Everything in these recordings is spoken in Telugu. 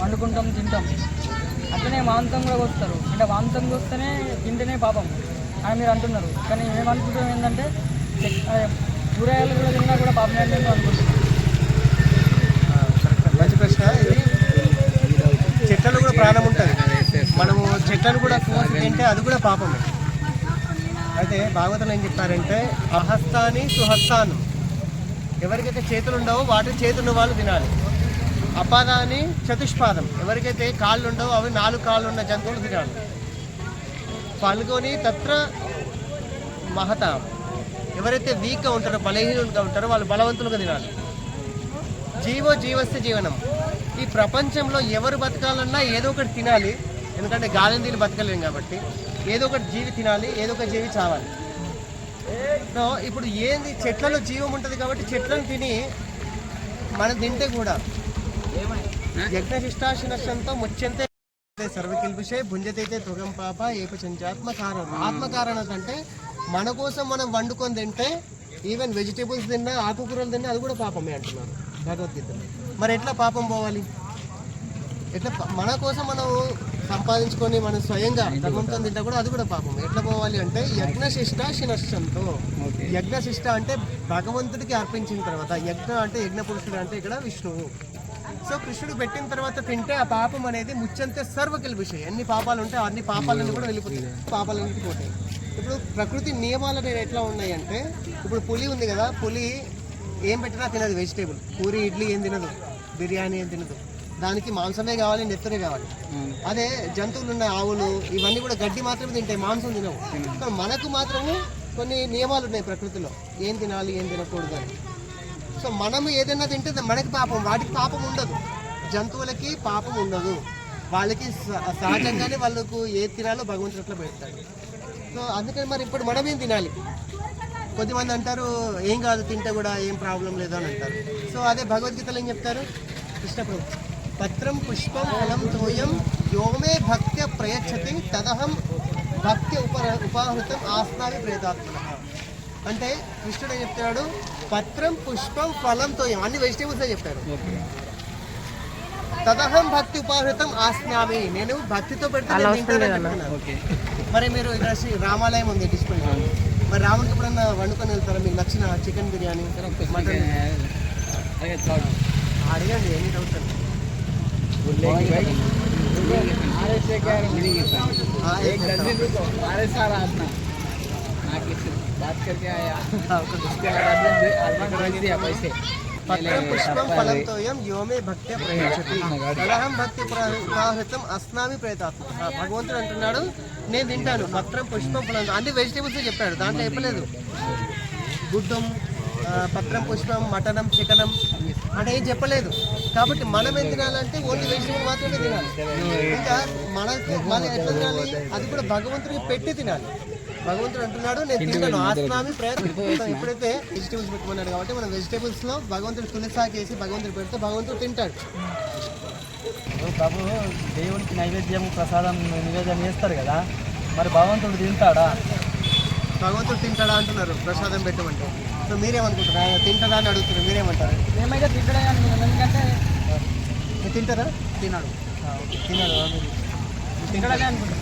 వండుకుంటాం తింటాం. అట్లనే వాంతం కూడా వస్తారు అంటే వాంతం వస్తేనే తింటేనే పాపం అని మీరు అంటున్నారు. కానీ మేమనుకుంటాం ఏంటంటే కూరగాయలు కూడా తిన్నా కూడా పాపం ఏంటంటే అనుకుంటున్నాం. మంచి ప్రశ్న. ఇది కూడా ప్రాణం ఉంటుంది. మనము చెట్లను కూడా కోసి తింటే అది కూడా పాపమే. అయితే భాగవతం ఏం చెప్పారంటే అహస్తాని సుహస్తాను. ఎవరికైతే చేతులు ఉండవో వాటి చేతున్న వాళ్ళు తినాలి. అపాదాని చతుష్పాదం. ఎవరికైతే కాళ్ళు ఉండవో అవి నాలుగు కాళ్ళు ఉన్న జంతువులు తినాలి. పాల్గొని తత్ర మహత. ఎవరైతే వీక్గా ఉంటారో బలహీనంగా ఉంటారో వాళ్ళు బలవంతులుగా తినాలి. జీవో జీవస్థ జీవనం. ఈ ప్రపంచంలో ఎవరు బతకాలన్నా ఏదో ఒకటి తినాలి. ఎందుకంటే గాలిని తిని బతకలేం కాబట్టి. ఏదో ఒకటి జీవి తినాలి ఏదో ఒక జీవి చావాలి. సో ఇప్పుడు ఏంది? చెట్లలో జీవం ఉంటుంది కాబట్టి చెట్లను తిని మనం తింటే కూడా యజ్ఞశిష్టాశినశంతో ముచ్యంతే సర్వకిల్పిషే భుంజతైతే తుగం పాప ఏప చెంచాత్మ కారణం ఆత్మకారణం అంటే మన కోసం మనం వండుకొని తింటే ఈవెన్ వెజిటేబుల్స్ తిన్నా ఆకుకూరలు తిన్నా అది కూడా పాపమే అంటున్నారు భగవద్గీతలో. మరి ఎట్లా పాపం పోవాలి? ఎట్లా మన కోసం మనం సంపాదించుకొని మనం స్వయంగా ధర్మంతో తింటా కూడా అది కూడా పాపం. ఎట్లా పోవాలి అంటే యజ్ఞశిష్ట శినశ్చంతో యజ్ఞశిష్ట అంటే భగవంతుడికి అర్పించిన తర్వాత యజ్ఞ అంటే యజ్ఞ పురుషుడు అంటే ఇక్కడ విష్ణువు. సో కృష్ణుడు పెట్టిన తర్వాత తింటే ఆ పాపం అనేది ముచ్చంతే సర్వకిల్ విషయం. ఎన్ని పాపాలు ఉంటే అన్ని పాపాలన్నీ కూడా వెళ్ళిపోతాయి. పాపాలన్నీ పోతాయి. ఇప్పుడు ప్రకృతి నియమాలు అనేవి ఎట్లా ఉన్నాయి అంటే ఇప్పుడు పులి ఉంది కదా పులి ఏం పెట్టినా తినదు వెజిటేబుల్ పూరి ఇడ్లీ ఏం తినదు. బిర్యానీ ఏం తినదు. దానికి మాంసమే కావాలి నెత్తరే కావాలి. అదే జంతువులు ఉన్నాయి ఆవులు ఇవన్నీ కూడా గడ్డి మాత్రమే తింటాయి మాంసం తినవు. మనకు మాత్రము కొన్ని నియమాలు ఉన్నాయి ప్రకృతిలో. ఏం తినాలి ఏం తినకూడదు అని. సో మనం ఏదైనా తింటే మనకి పాపం వాటికి పాపం ఉండదు. జంతువులకి పాపం ఉండదు. వాళ్ళకి స- సహజంగానే వాళ్ళకు ఏది తినాలో భగవంతుడు అట్లా పెడతాడు. సో అందుకని మరి ఇప్పుడు మనం ఏం తినాలి? కొద్దిమంది అంటారు ఏం కాదు తింటే కూడా ఏం ప్రాబ్లం లేదు అని అంటారు. సో అదే భగవద్గీతలో ఏం చెప్తారు? కృష్ణప్రభు పత్రం పుష్పం ఫలం తోయం యోమే భక్త్య ప్రయచ్చతి తదహం భక్తి ఉప ఉపాహృతం ఆస్నావి ప్రేతాత్మ. అంటే కృష్ణుడు ఏం చెప్తున్నాడు? పత్రం పుష్పం ఫలం తోయం. అన్ని వెజిటేబుల్స్ చెప్పారు తదహం భక్తి ఉపాహృతం ఆస్నామి నేను భక్తితో పెడితే నేను తింటానని చెప్తున్నాను. మరి మీరు ఇక్కడ శ్రీ రామాలయం ఉంది డిస్ప్లే. మరి రాముడికి ఎప్పుడన్నా వండుకొని వెళ్తారా? మీకు నచ్చిన చికెన్ బిర్యానీ మటన్? అడగండి ఎన్ని డౌట్స్ అండి हाँ, एक मिनट। పత్రం పుష్పం ఫలంతో యోమే భక్తి ప్రయచ్చతి తదహం భక్తి ఉపాహృతం అస్నామి ప్రేతాత్మ భగవంతుడు అంటున్నాడు నేను తింటాను పత్రం పుష్పం ఫలం అన్ని వెజిటేబుల్స్ చెప్పాడు దాంట్లో చెప్పలేదు గుడ్డం ఆ, పత్రం పుష్పం మటనం చికనం అంటే ఏం చెప్పలేదు కాబట్టి మనం ఏం తినాలంటే ఓన్లీ వెజిటేబుల్ మాత్రమే తినాలి ఇంకా మనకు మనం ఎట్లా తినాలి అది కూడా భగవంతుడికి పెట్టి తినాలి భగవంతుడు అంటున్నాడు నేను తింటాను. ఆత్మామి ప్రయత్నం ఎప్పుడైతే వెజిటేబుల్స్ పెట్టుకున్నాడు కాబట్టి మనం వెజిటేబుల్స్లో భగవంతుడు తులసాకేసి భగవంతుడు పెడితే భగవంతుడు తింటాడు. బాబు దేవునికి నైవేద్యం ప్రసాదం నివేదన చేస్తారు కదా. మరి భగవంతుడు తింటాడా? భగవంతుడు తింటాడా అంటున్నారు. ప్రసాదం పెట్టమంటే. సో మీరేమనుకుంటారు ఆయన తింటాడా అని అడుగుతున్నారు. మీరేమంటారు? మేమైతే తింటడే ఎందుకంటే మీరు తింటారా? తిన్నాడు తిన్నాడు తింటడనే అనుకుంటాం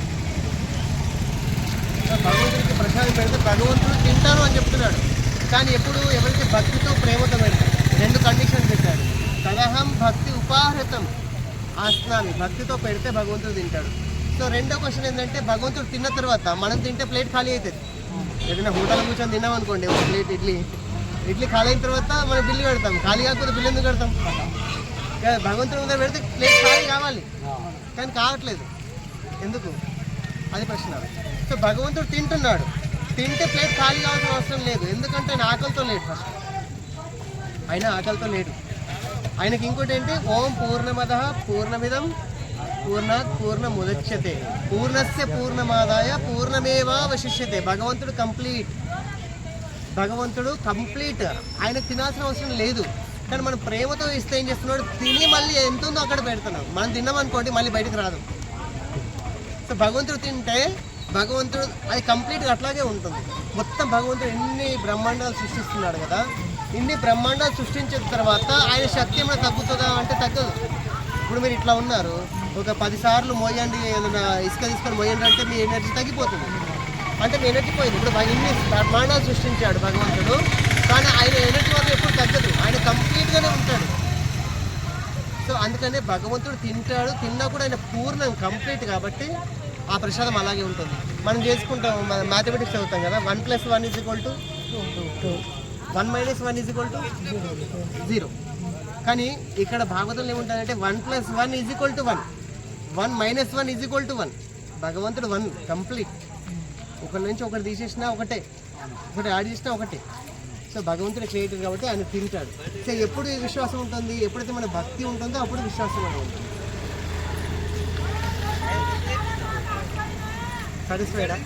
భగవంతుడికి ప్రసాదం పెడితే భగవంతుడు తింటాను అని చెప్తున్నాడు. కానీ ఎప్పుడు ఎవరికి భక్తితో ప్రేమతో పెడతాడు రెండు కండిషన్స్ పెట్టాడు. కలహం భక్తి ఉపాహృతం ఆస్నాన్ని భక్తితో పెడితే భగవంతుడు తింటాడు. సో రెండో క్వశ్చన్ ఏంటంటే భగవంతుడు తిన్న తర్వాత మనం తింటే ప్లేట్ ఖాళీ అవుతుంది ఏదైనా హోటల్ కూర్చొని తిన్నాం అనుకోండి ఒక ప్లేట్ ఇడ్లీ. ఇడ్లీ ఖాళీ అయిన తర్వాత మనం బిల్లు పెడతాం ఖాళీ కాకపోతే బిల్లు ఎందుకు పెడతాం భగవంతుడి ముందర పెడితే ప్లేట్ ఖాళీ కావాలి. కానీ కావట్లేదు. ఎందుకు? అది ప్రశ్న. సో భగవంతుడు తింటున్నాడు. తింటే ప్లేట్ ఖాళీ కావాల్సిన అవసరం లేదు. ఎందుకంటే ఆయన ఆకలితో లేడు ఫస్ట్ ఆయన ఆకలితో లేడు. ఆయనకి ఇంకోటి ఏంటి? ఓం పూర్ణమద పూర్ణమిదం పూర్ణాత్ పూర్ణముదచ్యతే పూర్ణస్య పూర్ణమాదాయ పూర్ణమేవావశిష్యతే. భగవంతుడు కంప్లీట్. భగవంతుడు కంప్లీట్. ఆయనకు తినాల్సిన అవసరం లేదు. కానీ మనం ప్రేమతో ఇస్తే ఏం చేస్తున్నాడు? తిని మళ్ళీ ఎంత ఉందో అక్కడ పెడుతున్నాం మనం తిన్నాం అనుకోండి మళ్ళీ బయటకు రాదు. సో భగవంతుడు తింటే భగవంతుడు అది కంప్లీట్గా అట్లాగే ఉంటుంది. మొత్తం భగవంతుడు ఎన్ని బ్రహ్మాండాలు సృష్టిస్తున్నాడు కదా ఇన్ని బ్రహ్మాండాలు సృష్టించిన తర్వాత ఆయన శక్తి ఏమైనా తగ్గుతుందా అంటే తగ్గదు. ఇప్పుడు మీరు ఇట్లా ఉన్నారు ఒక పదిసార్లు మోయండి ఏదైనా ఇసుక తీసుకొని మోయండి అంటే మీ ఎనర్జీ తగ్గిపోతుంది. అంటే మీ ఎనర్జీ పోయింది. ఇప్పుడు ఇన్ని బ్రహ్మాండాలు సృష్టించాడు భగవంతుడు కానీ ఆయన ఎనర్జీ మాత్రం ఎప్పుడు తగ్గదు ఆయన కంప్లీట్గానే ఉంటాడు సో భగవంతుడు తింటాడు. తిన్నా కూడా ఆయన పూర్ణం కంప్లీట్ కాబట్టి ఆ ప్రసాదం అలాగే ఉంటుంది. మనం చేసుకుంటాం మ్యాథమెటిక్స్ చదువుతాం కదా. One plus one is equal to one minus one is equal to zero. కానీ ఇక్కడ భాగవతంలో ఏముంటుందంటే one plus one is equal to one. One minus one is equal to one. భగవంతుడు వన్ కంప్లీట్. ఒకరి నుంచి ఒకటి తీసేసినా ఒకటే. ఒకటి యాడ్ చేసినా ఒకటే. సో భగవంతుడు క్రియేటర్ కాబట్టి ఆయన తింటాడు. సో ఎప్పుడు విశ్వాసం ఉంటుంది? ఎప్పుడైతే మన భక్తి ఉంటుందో అప్పుడు విశ్వాసం అనేది ఉంటుంది. సాటిస్ఫైడా